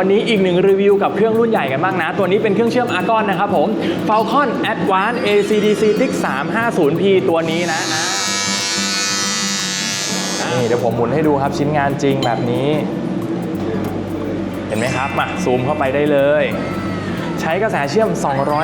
วันนี้อีกหนึ่งรีวิวกับเครื่องรุ่นใหญ่กันบ้างนะ ตัวนี้เป็นเครื่องเชื่อมอาร์กอนนะครับผม Falcon Advanced ACDC TIC 350P ตัวนี้นะนี่เดี๋ยวผมหมุนให้ดูครับชิ้นงานจริงแบบนี้ เห็นไหมครับมาซูมเข้าไปได้เลย ช้กระแสเชื่อม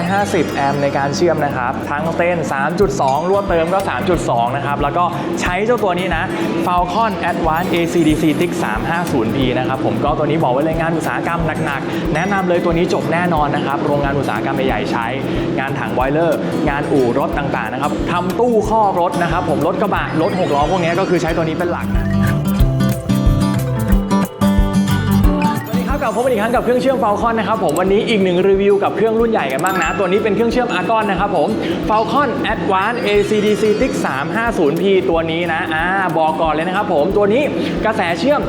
250 แอมป์ในการเชื่อมนะครับ ทั้งเต้น 3.2ร่วเติมก็ 3.2 นะครับ แล้วก็ใช้เจ้าตัวนี้นะ Falcon Advanced ACDC TIC 350P นะครับ ผมก็ตัวนี้บอกไว้เลยงานอุตสาหกรรมหนักๆ แนะนำเลยตัวนี้จบแน่นอนนะครับ โรงงานอุตสาหกรรมใหญ่ๆใช้ งานถังบอยเลอร์ งานอู่รถต่างๆ นะครับทำตู้ข้อรถนะครับ ผมรถกระบะ รถหกล้อพวกนี้ก็คือใช้ตัวนี้เป็นหลักนะ พบกันอีกครั้งกับเครื่องเชื่อม Falcon นะครับผมวันนี้อีกหนึ่งรีวิวกับเครื่องรุ่นใหญ่กันบ้างนะ ตัวนี้เป็นเครื่องเชื่อม Argon นะครับผม Falcon Advance ACDC TIC 350P ตัวนี้นะอ่าบอกก่อนเลยนะครับผมตัวนี้กระแสเชื่อม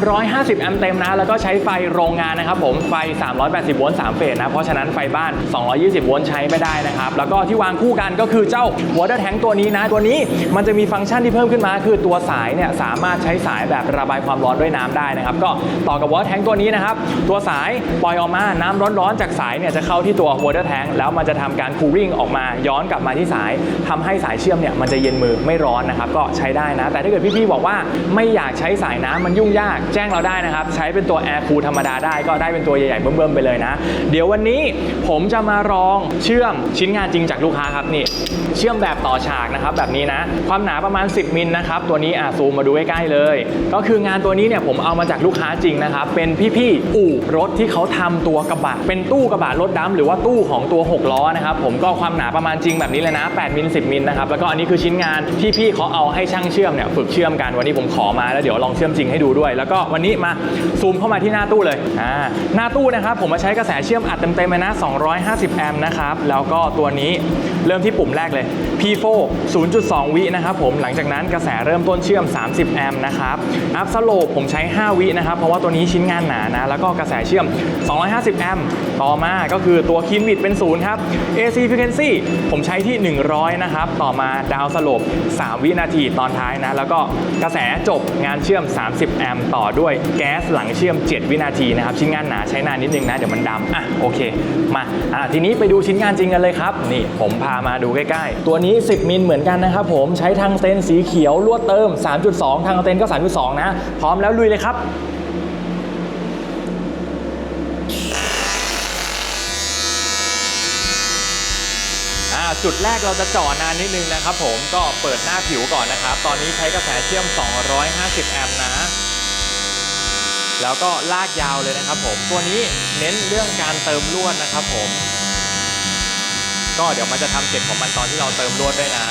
350 แอมป์เต็มนะ แล้วก็ใช้ไฟโรงงานนะครับผมไฟ 380 โวลต์3เฟสนะ เพราะฉะนั้นไฟบ้าน 220 โวลต์ใช้ไม่ได้นะครับ แล้วก็ที่วางคู่กันก็คือเจ้า Water Tank ตัวนี้นะ ตัวนี้มันจะมีฟังก์ชันที่เพิ่มขึ้นมาคือตัวสายเนี่ยสามารถใช้สายแบบระบายความร้อนด้วยน้ำได้นะครับก็ต่อกับ Water Tank ตัวนี้นะครับตัวสายปล่อยออกมาน้ำร้อนๆจากสายเนี่ยจะเข้าที่ตัว Water Tank แล้วมันจะทำการ cooling ออกมาย้อนกลับมาที่สายทำให้สายเชื่อมเนี่ยมันจะเย็นมือไม่ร้อนนะครับก็ใช้ได้นะ แต่ถ้าเกิดพี่ๆบอกว่าไม่อยากใช้สายน้ำมันยุ่งยากแจ้งเราได้นะครับ ใช้เป็นตัว Air Cool ธรรมดาได้ก็ได้เป็นตัวใหญ่ๆเบิ่มๆไปเลยนะ เดี๋ยววันนี้ผมจะมาลองเชื่อมชิ้นงานจริงจากลูกค้าครับนี่เชื่อมแบบต่อฉากนะครับแบบนี้นะ ความหนาประมาณ 10 มิลนะครับตัวนี้อะซูมมาดูใกล้ๆเลย ก็คืองานตัวนี้เนี่ยผมเอามาจากลูกค้าจริงนะครับเป็นพี่ๆอู่รถที่เขาทำตัวกระบะเป็นตู้กระบะรถดำหรือว่าตู้ของตัว 6 ล้อนะครับผมก็ความหนาประมาณจริงแบบนี้เลยนะ8มิล10มิลนะครับแล้วก็อันนี้คือชิ้นงานที่พี่เขาเอาให้ช่างเชื่อมเนี่ยฝึกเชื่อมกันวันนี้ผมขอมาแล้วเดี๋ยวลองเชื่อมจริงให้ดูด้วย แล้วก็วันนี้มาซูมเข้ามาที่หน้าตู้เลยอ่าหน้าตู้นะครับผมมาใช้กระแสเชื่อมอัดเต็มๆเลยนะ 250 แอมป์นะครับแล้วก็ตัวนี้เริ่มที่ปุ่มแรกเลย P4 0.2 วินะครับผมหลังจากนั้นกระแสเริ่มต้นเชื่อม 30 แอมป์นะครับอัพสโลปผมใช้ 5 วินะครับเพราะว่าตัวนี้ชิ้นงานหนานะแล้วก็กระแสเชื่อม 250 แอมป์ต่อมาก็คือตัวคิมบิดเป็น0ครับ AC frequency ผมใช้ที่ 100 นะครับ ต่อมาดาวสลป3วินาทีตอนท้ายนะ แล้วก็กระแสจบงานเชื่อม 30 แอมป์ต่อด้วยแก๊สหลังเชื่อม 7 วินาทีนะครับ ชิ้นงานหนาใช้นานนิดนึงนะ เดี๋ยวมันดำอะโอเค มาอะทีนี้ไปดูชิ้นงานจริงกันเลยครับ นี่ผมพามาดูใกล้ๆ ตัวนี้ 10 มิลเหมือนกันนะครับผมใช้ทางเต็นสีเขียวลวดเติม 3.2 ทางเต็นก็ 3.2 นะ พร้อมแล้วลุยเลยครับ จุดแรกเราจะเจ่อนานนิดนึงนะครับผมก็เปิดหน้าผิวก่อนนะครับ ตอนนี้ใช้กระแสเชื่อม 250 แอมป์นะ แล้วก็ลากยาวเลยนะครับผมตัวนี้เน้นเรื่องการเติมลวดนะครับผม ก็เดี๋ยวมันจะทำเสร็จของมันตอนที่เราเติมลวดด้วยนะ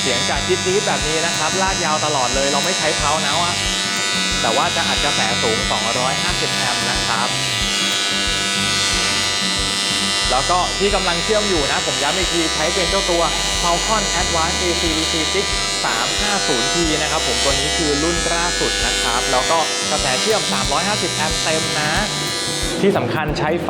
เสียงจากจี๊ดแบบนี้นะครับ ลากยาวตลอดเลยเราไม่ใช้เท้านะอะแต่ว่าจะอัดกระแสสูง 250 แอมป์นะครับ แล้วก็ที่กำลังเชื่อมอยู่นะ ผมย้ำอีกทีใช้เป็นเจ้าตัว Falcon Advanced ACDC TIC 350P นะครับผมตัวนี้คือรุ่นล่าสุดนะครับ แล้วก็กระแสเชื่อม 350 แอมป์เต็มนะ ที่สำคัญใช้ไฟ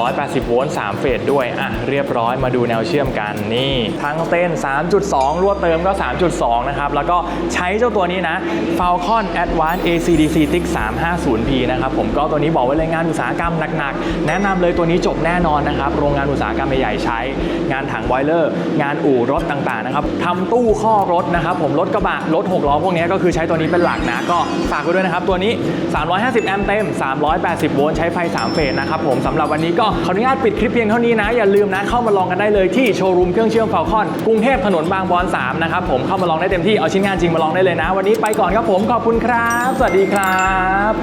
380 โวลต์ 3 เฟสด้วย อะ เรียบร้อยมาดูแนวเชื่อมกันนี่ ทั้งเต้น 3.2 รั่วเติมก็ 3.2 นะครับ แล้วก็ใช้เจ้าตัวนี้นะ Falcon Advanced ACDC TIC 350P นะครับผมก็ตัวนี้บอกไว้เลยงานอุตสาหกรรมหนักๆ แนะนำเลยตัวนี้จบแน่นอนนะครับ โรงงานอุตสาหกรรมใหญ่ๆใช้ งานถังบอยเลอร์ งานอู่รถต่างๆนะครับทำตู้ข้อรถนะครับผมรถกระบะรถ6ล้อพวกนี้ก็คือใช้ตัวนี้เป็นหลักนะก็ฝากไว้ด้วยนะครับตัวนี้ 350 แอมป์เต็ม 380 โวลต์ใช้ไฟ3เฟสนะครับผมสำหรับวันนี้ก็ขออนุญาตปิดคลิปเพียงเท่านี้นะ อย่าลืมนะเข้ามาลองกันได้เลยที่โชว์รูมเครื่องเชื่อมเฟลคอนกรุงเทพถนนบางบอน3นะครับผมเข้ามาลองได้เต็มที่เอาชิ้นงานจริงมาลองได้เลยนะ วันนี้ไปก่อนครับผมขอบคุณครับ สวัสดีครับ